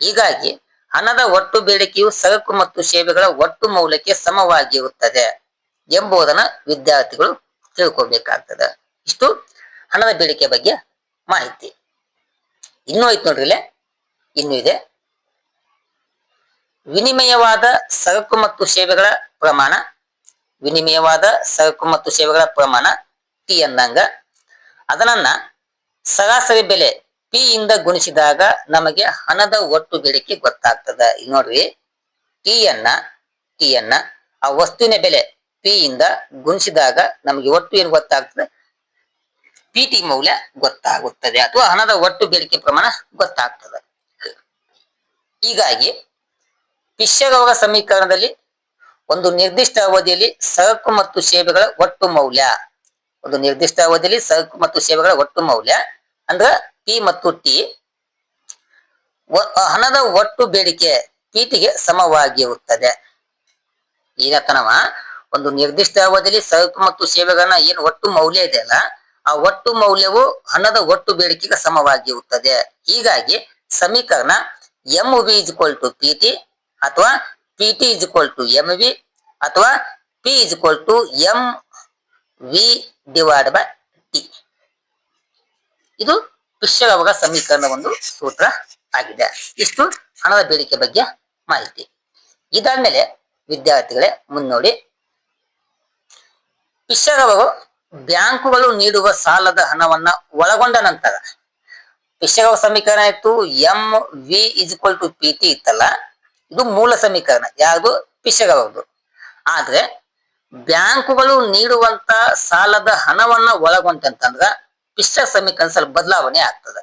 ಹೀಗಾಗಿ ಹಣದ ಒಟ್ಟು ಬೇಡಿಕೆಯು ಸರಕು ಮತ್ತು ಸೇವೆಗಳ ಒಟ್ಟು ಮೌಲ್ಯಕ್ಕೆ ಸಮವಾಗಿರುತ್ತದೆ ಎಂಬುದನ್ನ ವಿದ್ಯಾರ್ಥಿಗಳು ತಿಳ್ಕೊಬೇಕಾಗ್ತದೆ. ಇಷ್ಟು ಹಣದ ಬೇಡಿಕೆ ಬಗ್ಗೆ ಮಾಹಿತಿ. ಇನ್ನೂ ಐತ್ ನೋಡ್ರಿ ಇಲ್ಲೇ? ಇನ್ನೂ ಇದೆ. ವಿನಿಮಯವಾದ ಸರಕು ಮತ್ತು ಸೇವೆಗಳ ಪ್ರಮಾಣ. ವಿನಿಮಯವಾದ ಸರಕು ಮತ್ತು ಸೇವೆಗಳ ಪ್ರಮಾಣ ಟಿ ಅಂದಂಗ. ಅದನ್ನ ಸರಾಸರಿ ಬೆಲೆ ಪಿ ಇಂದ ಗುಣಿಸಿದಾಗ ನಮಗೆ ಹಣದ ಒಟ್ಟು ಬೇಡಿಕೆ ಗೊತ್ತಾಗ್ತದ. ನೋಡ್ರಿ ಟಿ ಅನ್ನ ಟಿ ಅನ್ನ, ಆ ವಸ್ತುವಿನ ಬೆಲೆ ಪಿ ಇಂದ ಗುಣಿಸಿದಾಗ ನಮಗೆ ಒಟ್ಟು ಏನು ಗೊತ್ತಾಗ್ತದೆ? ಪಿ ಟಿ ಮೌಲ್ಯ ಗೊತ್ತಾಗುತ್ತದೆ ಅಥವಾ ಹಣದ ಒಟ್ಟು ಬೇಡಿಕೆ ಪ್ರಮಾಣ ಗೊತ್ತಾಗ್ತದೆ. ಹೀಗಾಗಿ ಪಿಶ್ಯಗೌರ ಸಮೀಕರಣದಲ್ಲಿ ಒಂದು ನಿರ್ದಿಷ್ಟ ಅವಧಿಯಲ್ಲಿ ಸರಕು ಮತ್ತು ಸೇವೆಗಳ ಒಟ್ಟು ಮೌಲ್ಯ. ಒಂದು ನಿರ್ದಿಷ್ಟ ಅವಧಿಯಲ್ಲಿ ಸರಕು ಮತ್ತು ಸೇವೆಗಳ ಒಟ್ಟು ಮೌಲ್ಯ. ಅಂದ್ರ ಪಿ ಮತ್ತು ಟಿ ಹಣದ ಒಟ್ಟು ಬೇಡಿಕೆ ಪಿಟಿಗೆ ಸಮವಾಗಿರುತ್ತದೆ. ಈಗ ತನವ ಒಂದು ನಿರ್ದಿಷ್ಟ ಅವಧಿಯಲ್ಲಿ ಸರಕು ಮತ್ತು ಸೇವೆಗಳನ್ನ ಏನು ಒಟ್ಟು ಮೌಲ್ಯ ಇದೆ ಅಲ್ಲ ಆ ಒಟ್ಟು ಮೌಲ್ಯವು ಹಣದ ಒಟ್ಟು ಬೇಡಿಕೆಗೆ ಸಮವಾಗಿರುತ್ತದೆ. ಹೀಗಾಗಿ ಸಮೀಕರಣ M V is equal to P T ಅಥವಾ P T is equal to M V ಅಥವಾ P is equal to M V divide by T ಇದು ಪಿಶ್ಯಗವಗ ಸಮೀಕರಣ ಒಂದು ಸೂತ್ರ ಆಗಿದೆ. ಇಷ್ಟು ಹಣದ ಬೇಡಿಕೆ ಬಗ್ಗೆ ಮಾಹಿತಿ. ಇದಾದ್ಮೇಲೆ ವಿದ್ಯಾರ್ಥಿಗಳೇ ಮುನ್ನೋಡಿ. ಪಿಶ್ಯಗವವು ಬ್ಯಾಂಕುಗಳು ನೀಡುವ ಸಾಲದ ಹಣವನ್ನ ಒಳಗೊಂಡ ನಂತರ ವಿಷಯ ಸಮೀಕರಣ ಇತ್ತು M V is equal to P T ಇತ್ತಲ್ಲ, ಇದು ಮೂಲ ಸಮೀಕರಣ ಯಾವುದು ಪಿಶಗವದು ಆದ್ರೆ ಬ್ಯಾಂಕುಗಳು ನೀಡುವಂತ ಸಾಲದ ಹಣವನ್ನ ಒಳಗೊಂಡಂತಂದ್ರ ಪಿಷ್ಟ ಸಮೀಕರಣ ಸ್ವಲ್ಪ ಬದಲಾವಣೆ ಆಗ್ತದೆ.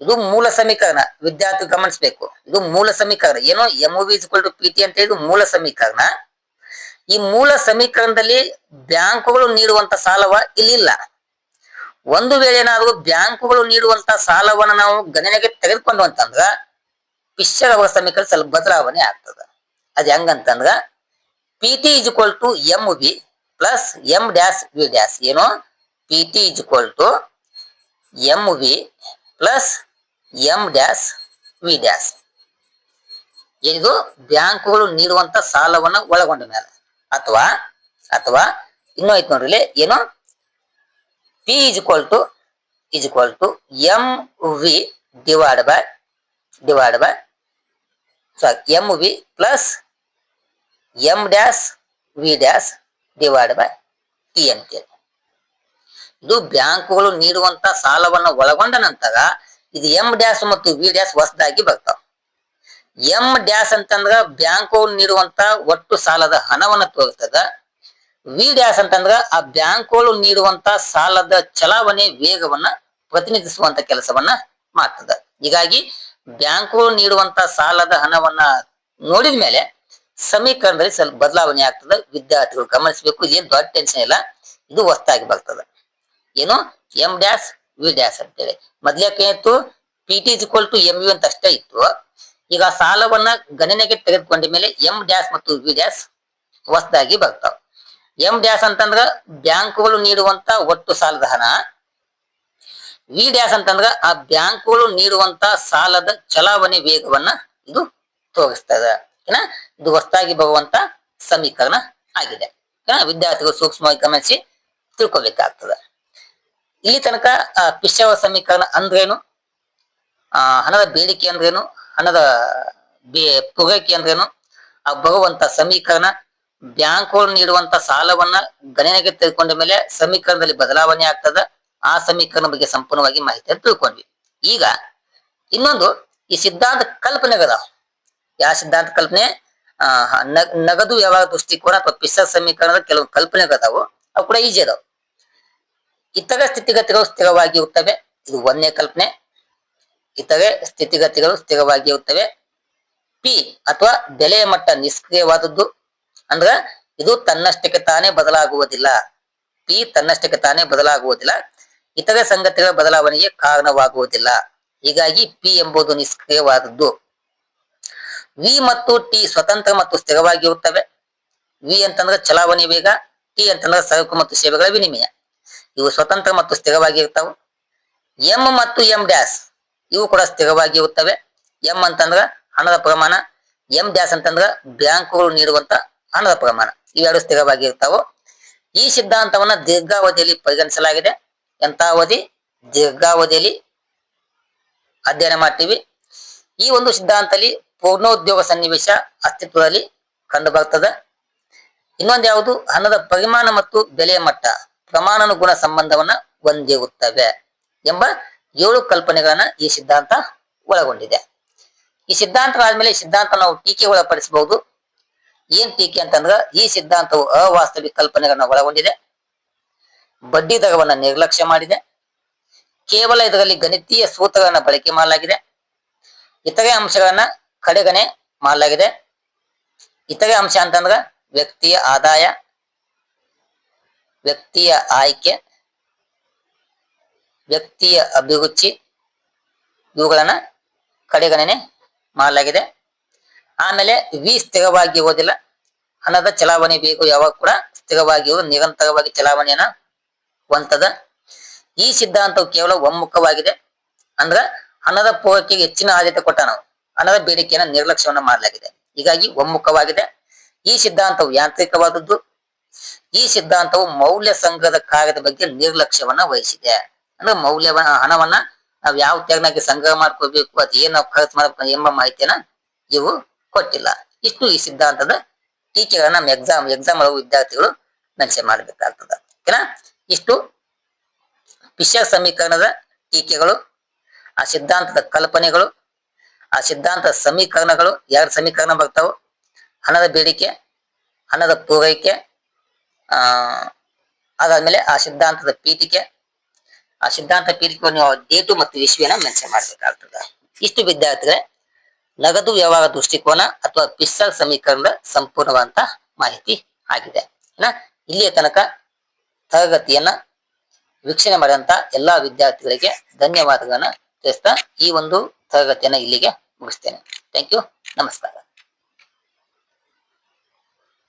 ಇದು ಮೂಲ ಸಮೀಕರಣ, ವಿದ್ಯಾರ್ಥಿ ಗಮನಿಸಬೇಕು. ಇದು ಮೂಲ ಸಮೀಕರಣ. ಏನೋ M V to P T ಅಂತ ಇದು ಮೂಲ ಸಮೀಕರಣ. ಈ ಮೂಲ ಸಮೀಕರಣದಲ್ಲಿ ಬ್ಯಾಂಕುಗಳು ನೀಡುವಂತ ಸಾಲವ ಇಲ್ಲಿಲ್ಲ. ಒಂದು ವೇಳೆ ನಾವು ಬ್ಯಾಂಕುಗಳು ನೀಡುವಂತ ಸಾಲವನ್ನು ನಾವು ಗಣನೆಗೆ ತೆಗೆದುಕೊಂಡು ಅಂತಂದ್ರ ಪಿಶ್ಚರ ಸಮೀಕರಣ ಸ್ವಲ್ಪ ಬದಲಾವಣೆ ಆಗ್ತದ. ಅದ್ ಹೆಂಗಂತಂದ್ರ P T is equal to M B plus M dash V dash ಏನು P T is equal to M V plus M dash V dash ಇದು ಬ್ಯಾಂಕುಗಳು ನೀಡುವಂತ ಸಾಲವನ್ನು ಒಳಗೊಂಡ ಮೇಲೆ. ಅಥವಾ ಅಥವಾ ಇನ್ನೂ ಐತ್ ನೋಡ್ರಿ ಏನು? P is equal to is equal to M V divide by divide by sorry M V plus M dash V dash divide by T ಅಂತೇಳಿ ಇದು ಬ್ಯಾಂಕುಗಳು ನೀಡುವಂತ ಸಾಲವನ್ನು ಒಳಗೊಂಡ ನಂತರ ಇದು ಎಂ ಡ್ಯಾಸ್ ಮತ್ತು ವಿ ಡ್ಯಾಸ್ ಹೊಸದಾಗಿ ಬರ್ತಾವ. ಎಂ ಡ್ಯಾಸ್ ಅಂತಂದ್ರ ಬ್ಯಾಂಕು ನೀಡುವಂತ ಒಟ್ಟು ಸಾಲದ ಹಣವನ್ನ ತೋರಿಸ್ತದ ವಿ ಡ್ಯಾಸ್ ಅಂತಂದ್ರ ಆ ಬ್ಯಾಂಕುಗಳು ನೀಡುವಂತ ಸಾಲದ ಚಲಾವಣೆ ವೇಗವನ್ನ ಪ್ರತಿನಿಧಿಸುವಂತ ಕೆಲಸವನ್ನ ಮಾಡ್ತದ. ಹೀಗಾಗಿ ಬ್ಯಾಂಕುಗಳು ನೀಡುವಂತ ಸಾಲದ ಹಣವನ್ನ ನೋಡಿದ ಮೇಲೆ ಸಮೀಕರಣದಲ್ಲಿ ಸ್ವಲ್ಪ ಬದಲಾವಣೆ ಆಗ್ತದ. ವಿದ್ಯಾರ್ಥಿಗಳು ಗಮನಿಸಬೇಕು. ಏನ್ ದೊಡ್ಡ ಟೆನ್ಷನ್ ಇಲ್ಲ. ಇದು ಹೊಸ್ತಾಗಿ ಬರ್ತದ. ಏನು? ಎಂ ಡ್ಯಾಸ್ ವಿ ಡ್ಯಾಸ್ ಅಂತೇಳಿ. ಮೊದ್ಲಕ್ಕೆ ಏನಿತ್ತು P T equal to M U ಅಂತ ಅಷ್ಟೇ ಇತ್ತು. ಈಗ ಸಾಲವನ್ನ ಗಣನೆಗೆ ತೆಗೆದುಕೊಂಡ ಮೇಲೆ ಎಂ ಡ್ಯಾಸ್ ಮತ್ತು ವಿ ಡ್ಯಾಸ್ ಹೊಸದಾಗಿ ಬರ್ತಾವ. ಎಂ ಡ್ಯಾಸ್ ಅಂತಂದ್ರ ಬ್ಯಾಂಕುಗಳು ನೀಡುವಂತ ಒಟ್ಟು ಸಾಲದ ಹಣ. ವಿ ಡ್ಯಾಸ್ ಅಂತಂದ್ರ ಆ ಬ್ಯಾಂಕುಗಳು ನೀಡುವಂತ ಸಾಲದ ಚಲಾವಣೆ ವೇಗವನ್ನ ಇದು ತೋರಿಸ್ತದ. ಏನ? ಇದು ಹೊಸದಾಗಿ ಬರುವಂತ ಸಮೀಕರಣ ಆಗಿದೆ. ವಿದ್ಯಾರ್ಥಿಗಳು ಸೂಕ್ಷ್ಮವಾಗಿ ಗಮನಿಸಿ ತಿಳ್ಕೊಬೇಕಾಗ್ತದ. ಇಲ್ಲಿ ತನಕ ಪಿಶವ ಸಮೀಕರಣ ಅಂದ್ರೇನು? ಆ ಹಣದ ಬೇಡಿಕೆ ಅಂದ್ರೇನು? ಹಣದ ಪೂರೈಕೆ ಅಂದ್ರೇನು? ಆ ಬರುವಂತ ಸಮೀಕರಣ ಬ್ಯಾಂಕ್ಗಳು ನೀಡುವಂತ ಸಾಲವನ್ನ ಗಣನೆಗೆ ತೆಗೆದುಕೊಂಡ ಮೇಲೆ ಸಮೀಕರಣದಲ್ಲಿ ಬದಲಾವಣೆ ಆಗ್ತದ. ಆ ಸಮೀಕರಣ ಬಗ್ಗೆ ಸಂಪೂರ್ಣವಾಗಿ ಮಾಹಿತಿಯನ್ನು ತಿಳ್ಕೊಂಡ್ವಿ. ಈಗ ಇನ್ನೊಂದು, ಈ ಸಿದ್ಧಾಂತ ಕಲ್ಪನೆಗದಾವ ಯಾವ ಸಿದ್ಧಾಂತ ಕಲ್ಪನೆ? ನಗದು ವ್ಯವಹಾರ ದೃಷ್ಟಿಕೋನ ಅಥವಾ ಪಿಸ ಸಮೀಕರಣದ ಕೆಲವು ಕಲ್ಪನೆಗಳದಾವು. ಅವು ಕೂಡ ಈಜಿ ಅದಾವ. ಇತರ ಸ್ಥಿತಿಗತಿಗಳು ಸ್ಥಿರವಾಗಿರುತ್ತವೆ. ಇದು ಒಂದನೇ ಕಲ್ಪನೆ. ಇತರೆ ಸ್ಥಿತಿಗತಿಗಳು ಸ್ಥಿರವಾಗಿರುತ್ತವೆ. ಪಿ ಅಥವಾ ಬೆಲೆಯ ಮಟ್ಟ ನಿಷ್ಕ್ರಿಯವಾದದ್ದು ಅಂದ್ರ ಇದು ತನ್ನಷ್ಟಕ್ಕೆ ತಾನೇ ಬದಲಾಗುವುದಿಲ್ಲ. ಪಿ ತನ್ನಷ್ಟಕ್ಕೆ ತಾನೇ ಬದಲಾಗುವುದಿಲ್ಲ. ಇತರೆ ಸಂಗತಿಗಳ ಬದಲಾವಣೆಗೆ ಕಾರಣವಾಗುವುದಿಲ್ಲ. ಹೀಗಾಗಿ ಪಿ ಎಂಬುದು ನಿಷ್ಕ್ರಿಯವಾದದ್ದು. ವಿ ಮತ್ತು ಟಿ ಸ್ವತಂತ್ರ ಮತ್ತು ಸ್ಥಿರವಾಗಿರುತ್ತವೆ. ವಿ ಅಂತಂದ್ರೆ ಚಲಾವಣೆ ವೇಗ, ಟಿ ಅಂತಂದ್ರೆ ಸರಕು ಮತ್ತು ಸೇವೆಗಳ ವಿನಿಮಯ. ಇವು ಸ್ವತಂತ್ರ ಮತ್ತು ಸ್ಥಿರವಾಗಿರ್ತಾವೆ ಎಂ ಮತ್ತು ಎಂ ಡ್ಯಾಸ್ ಇವು ಕೂಡ ಸ್ಥಿರವಾಗಿ ಇರುತ್ತವೆ. ಎಂ ಅಂತಂದ್ರ ಹಣದ ಪ್ರಮಾಣ ಎಂ ಡ್ಯಾಸ್ ಅಂತಂದ್ರ ಬ್ಯಾಂಕುಗಳು ನೀಡುವಂತ ಹಣದ ಪ್ರಮಾಣ. ಇವೆರಡು ಸ್ಥಿರವಾಗಿ ಇರ್ತಾವೋ. ಈ ಸಿದ್ಧಾಂತವನ್ನ ದೀರ್ಘಾವಧಿಯಲ್ಲಿ ಪರಿಗಣಿಸಲಾಗಿದೆ. ಎಂತ ಅವಧಿ ದೀರ್ಘಾವಧಿಯಲ್ಲಿ ಅಧ್ಯಯನ ಮಾಡ್ತೀವಿ. ಈ ಒಂದು ಸಿದ್ಧಾಂತದಲ್ಲಿ ಪೂರ್ಣೋದ್ಯೋಗ ಸನ್ನಿವೇಶ ಅಸ್ತಿತ್ವದಲ್ಲಿ ಕಂಡು ಬರ್ತದೆ ಇನ್ನೊಂದು ಯಾವುದು? ಹಣದ ಪರಿಮಾಣ ಮತ್ತು ಬೆಲೆಯ ಮಟ್ಟ, ಪ್ರಮಾಣಾನುಗುಣ ಸಂಬಂಧವನ್ನ ಹೊಂದಿರುತ್ತವೆ ಎಂಬ ಏಳು ಕಲ್ಪನೆಗಳನ್ನ ಈ ಸಿದ್ಧಾಂತ ಒಳಗೊಂಡಿದೆ. ಈ ಸಿದ್ಧಾಂತ ಆದ್ಮೇಲೆ ಈ ಸಿದ್ಧಾಂತ ನಾವು ಟೀಕೆ ಒಳಪಡಿಸಬಹುದು. ಏನ್ ಟೀಕೆ ಅಂತಂದ್ರ ಈ ಸಿದ್ಧಾಂತವು ಅವಾಸ್ತವಿಕ ಕಲ್ಪನೆಗಳನ್ನ ಒಳಗೊಂಡಿದೆ. ಬಡ್ಡಿ ದರವನ್ನ ನಿರ್ಲಕ್ಷ್ಯ ಮಾಡಿದೆ. ಕೇವಲ ಇದರಲ್ಲಿ ಗಣಿತೀಯ ಸೂತ್ರಗಳನ್ನ ಬಳಕೆ ಮಾಡಲಾಗಿದೆ. ಇತರೆ ಅಂಶಗಳನ್ನ ಕಡೆಗಣೆ ಮಾಡಲಾಗಿದೆ. ಇತರೆ ಅಂಶ ಅಂತಂದ್ರ ವ್ಯಕ್ತಿಯ ಆದಾಯ, ವ್ಯಕ್ತಿಯ ಆಯ್ಕೆ ವ್ಯಕ್ತಿಯ ಅಭಿರುಚಿ ಇವುಗಳನ್ನ ಕಡೆಗಣನೆ ಮಾಡಲಾಗಿದೆ. ಆಮೇಲೆ ವಿ ಸ್ಥಿರವಾಗಿ ಇರುವುದಿಲ್ಲ. ಹಣದ ಚಲಾವಣೆ ಬೇಕು, ಯಾವಾಗ ಕೂಡ ಸ್ಥಿರವಾಗಿ ಇರುವುದು ನಿರಂತರವಾಗಿ ಚಲಾವಣೆಯನ್ನ ಹೊಂತದ ಈ ಸಿದ್ಧಾಂತವು ಕೇವಲ ಒಮ್ಮುಖವಾಗಿದೆ. ಅಂದ್ರ ಹಣದ ಪೂರೈಕೆಗೆ ಹೆಚ್ಚಿನ ಆದ್ಯತೆ ಕೊಟ್ಟ ನಾವು, ಹಣದ ಬೇಡಿಕೆಯನ್ನು ನಿರ್ಲಕ್ಷ್ಯವನ್ನ ಮಾಡಲಾಗಿದೆ. ಹೀಗಾಗಿ ಒಮ್ಮುಖವಾಗಿದೆ. ಈ ಸಿದ್ಧಾಂತವು ಯಾಂತ್ರಿಕವಾದದ್ದು. ಈ ಸಿದ್ಧಾಂತವು ಮೌಲ್ಯ ಸಂಘದ ಕಾರ್ಯದ ಬಗ್ಗೆ ನಿರ್ಲಕ್ಷ್ಯವನ್ನ ವಹಿಸಿದೆ. ಅಂದ್ರೆ ಮೌಲ್ಯವನ್ನ ಹಣವನ್ನ ನಾವು ಯಾವ ತ್ಯಾಗನಾಗಿ ಸಂಗ್ರಹ ಮಾಡ್ಕೋಬೇಕು, ಅದು ಏನ್ ನಾವು ಖರ್ಚು ಮಾಡ್ಬೇಕು ಎಂಬ ಮಾಹಿತಿಯನ್ನ ಇವು ಕೊಟ್ಟಿಲ್ಲ. ಇಷ್ಟು ಈ ಸಿದ್ಧಾಂತದ ಟೀಕೆಗಳನ್ನ ನಮ್ಮ ಎಕ್ಸಾಮ್ ಎಕ್ಸಾಮ್ ಒಳಗೂ ವಿದ್ಯಾರ್ಥಿಗಳು ಮೆನ್ಷನ್ ಮಾಡಬೇಕಾಗ್ತದ. ಓಕೆನಾ? ಇಷ್ಟು ವಿಷಯ ಸಮೀಕರಣದ ಟೀಕೆಗಳು, ಆ ಸಿದ್ಧಾಂತದ ಕಲ್ಪನೆಗಳು, ಆ ಸಿದ್ಧಾಂತದ ಸಮೀಕರಣಗಳು, ಎರಡು ಸಮೀಕರಣ ಬರ್ತಾವ. ಹಣದ ಬೇಡಿಕೆ, ಹಣದ ಪೂರೈಕೆ, ಆ, ಅದಾದ್ಮೇಲೆ ಆ ಸಿದ್ಧಾಂತದ ಪೀಠಿಕೆ ಆ ಸಿದ್ಧಾಂತ ಪೀಠಕ್ಕೆ ನೀವು ಡೇಟು ಮತ್ತು ವಿಶ್ವನ ಮೆನ್ಷನ್ ಮಾಡಬೇಕಾಗ್ತದೆ. ಇಷ್ಟು ವಿದ್ಯಾರ್ಥಿಗಳೇ, ನಗದು ವ್ಯವಹಾರ ದೃಷ್ಟಿಕೋನ ಅಥವಾ ಪಿಸ್ಸಲ್ ಸಮೀಕರಣದ ಸಂಪೂರ್ಣವಾದಂತ ಮಾಹಿತಿ ಆಗಿದೆ. ಇಲ್ಲಿಯ ತನಕ ತರಗತಿಯನ್ನ ವೀಕ್ಷಣೆ ಮಾಡಿದಂತ ಎಲ್ಲಾ ವಿದ್ಯಾರ್ಥಿಗಳಿಗೆ ಧನ್ಯವಾದಗಳನ್ನ ತಿಳಿಸ್ತಾ ಈ ಒಂದು ತರಗತಿಯನ್ನ ಇಲ್ಲಿಗೆ ಮುಗಿಸ್ತೇನೆ. ಥ್ಯಾಂಕ್ ಯು ನಮಸ್ಕಾರ.